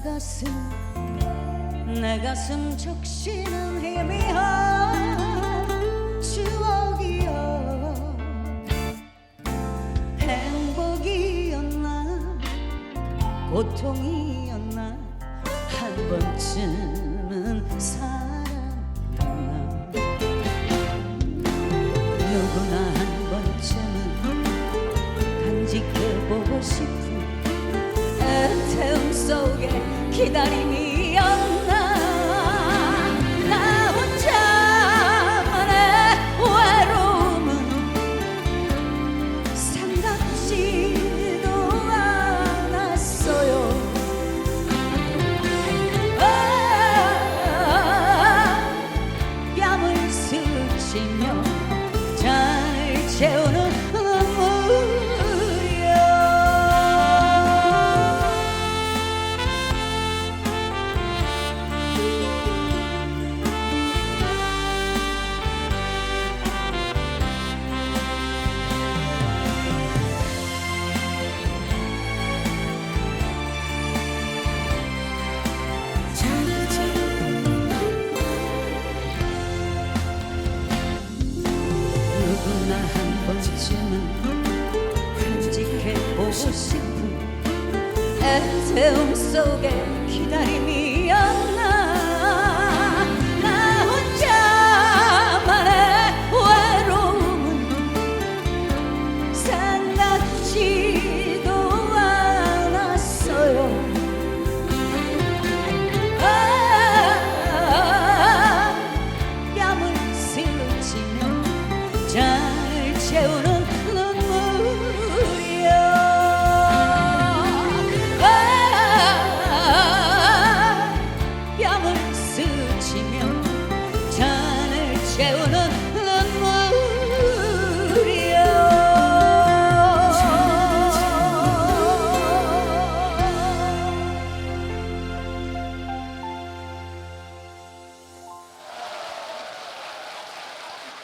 가슴 내 가슴 적시는 희미한 추억이여. 행복이었나? 고통이었나? 한 번쯤은 사랑했나? 누구나 기다 싶은 애태움 속에 기다림이었나? 나 혼자만의 외로움은 생각지도 않았어요. 아, 아, 아, 아. 뺨을 실룩치며 잘 채운